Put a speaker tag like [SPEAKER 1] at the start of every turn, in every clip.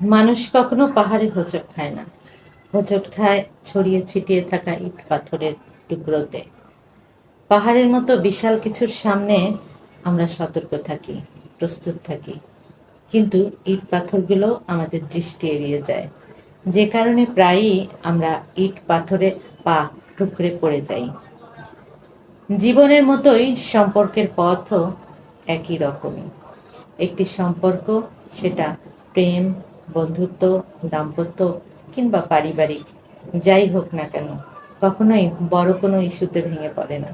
[SPEAKER 1] মানুষ কখনো পাহাড়ে হোঁচট খায় না। হোঁচট খায় ছড়িয়ে ছিটিয়ে থাকা ইট পাথরের টুকরোতে। পাহাড়ের মতো বিশাল কিছুর সামনে আমরা সতর্ক থাকি, প্রস্তুত থাকি। কিন্তু ইট পাথরগুলো আমাদের দৃষ্টি এড়িয়ে যায়। যে কারণে প্রায়ই আমরা ইট পাথরে পা টুকরে পড়ে যাই। জীবনের মতোই সম্পর্কের পথও একই রকমই একটি সম্পর্ক, সেটা প্রেম বন্ধুত্ব, দাম্পত্য কিংবা পারিবারিক, যাই হোক না কেন, কখনোই বড় কোনো ইস্যুতে ভেঙে পড়ে না।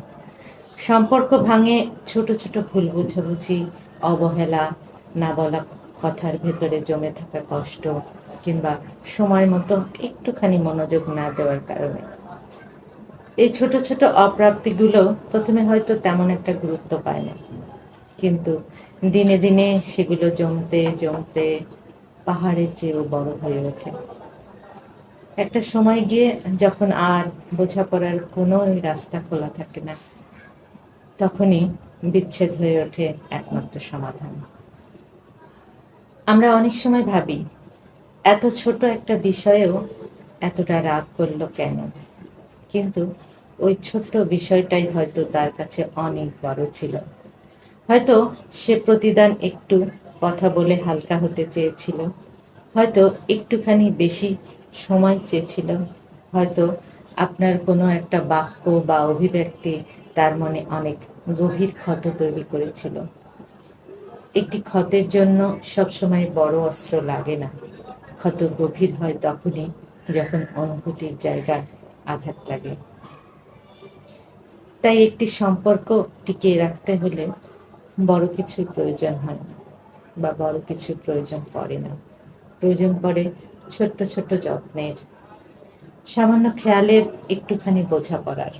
[SPEAKER 1] সম্পর্ক ভাঙে ছোট ছোট ভুল বুঝাবুঝি, অবহেলা, না বলা কথার ভেতরে জমে থাকা কষ্ট কিংবা সময় মতো একটুখানি মনোযোগ না দেওয়ার কারণে। এই ছোট ছোট অপ্রাপ্তিগুলো প্রথমে হয়তো তেমন একটা গুরুত্ব পায় না, কিন্তু দিনে দিনে সেগুলো জমতে জমতে পাহাড়ের চেয়েও বড় হয়ে ওঠে। একটা সময় গিয়ে যখন আর বোঝাপড়ার কোনো রাস্তা খোলা থাকে না, তখনই বিচ্ছেদ হয়ে ওঠে একমাত্র সমাধান। আমরা অনেক সময় ভাবি, এত ছোট একটা বিষয়েও এতটা রাগ করল কেন? কিন্তু ওই ছোট্ট বিষয়টাই হয়তো তার কাছে অনেক বড় ছিল। হয়তো সে প্রতিদান একটু কথা বলে হালকা হতে চেয়েছিল। হয়তো একটুখানি বেশি সময় চেয়েছিল। হয়তো আপনার কোনো একটা বাক্য বা অভিব্যক্তি তার মনে অনেক গভীর ক্ষত তৈরি করেছিল। একটি ক্ষতের জন্য সবসময় বড় অস্ত্র লাগে না। ক্ষত গভীর হয় তখনই যখন অনুভূতির জায়গায় আঘাত লাগে। তাই একটি সম্পর্ক টিকিয়ে রাখতে হলে বড় কিছু প্রয়োজন হয় না। বা বড় কিছু প্রয়োজন পড়ে না। প্রয়োজন পড়ে ছোট্ট ছোট্ট যত্নের। সামান্য খেয়ালের একটুখানি বোঝা বোঝাপড়ার।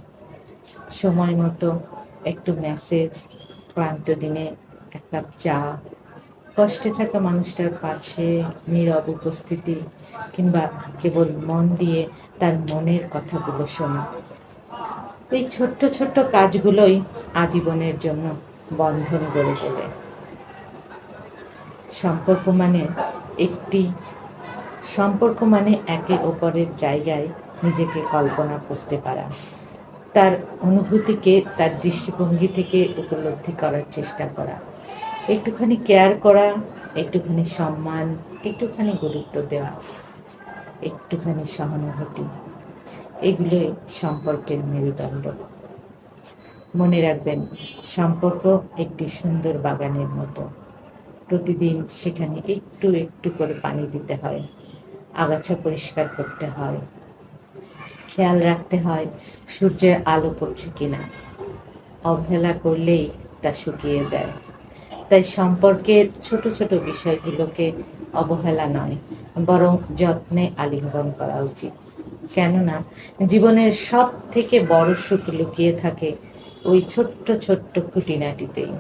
[SPEAKER 1] সময় মতো একটু মেসেজ ক্লান্ত দিনে এক কাপ চা। কষ্টে থাকা মানুষটার পাশে নীরব উপস্থিতি কিংবা কেবল মন দিয়ে তার মনের কথাগুলো শোনা। এই ছোট্ট ছোট্ট কাজগুলোই আজীবনের জন্য বন্ধন গড়ে তোলে। সম্পর্ক মানে একটি সম্পর্ক মানে একে অপরের জায়গায় নিজেকে কল্পনা করতে পারা। তার অনুভূতিকে, তার দৃষ্টিভঙ্গি থেকে উপলব্ধি করার চেষ্টা করা। একটুখানি কেয়ার করা, একটুখানি সম্মান, একটুখানি গুরুত্ব দেওয়া, একটুখানি সহানুভূতি। এগুলোই সম্পর্কের মেরুদণ্ড। মনে রাখবেন, সম্পর্ক একটি সুন্দর বাগানের মতো। প্রতিদিন সেখানে একটু একটু করে পানি দিতে হয়, আগাছা পরিষ্কার করতে হয়। খেয়াল রাখতে হয় সূর্যের আলো পড়ছে কিনা। অবহেলা করলেই তা শুকিয়ে যায়। তাই সম্পর্কের ছোট ছোট বিষয়গুলোকে অবহেলা নয়, বরং যত্নে আলিঙ্গন করা উচিত। কেননা, জীবনের সব থেকে বড় সুখ লুকিয়ে থাকে ওই ছোট্ট ছোট্ট খুঁটিনাটিতেই।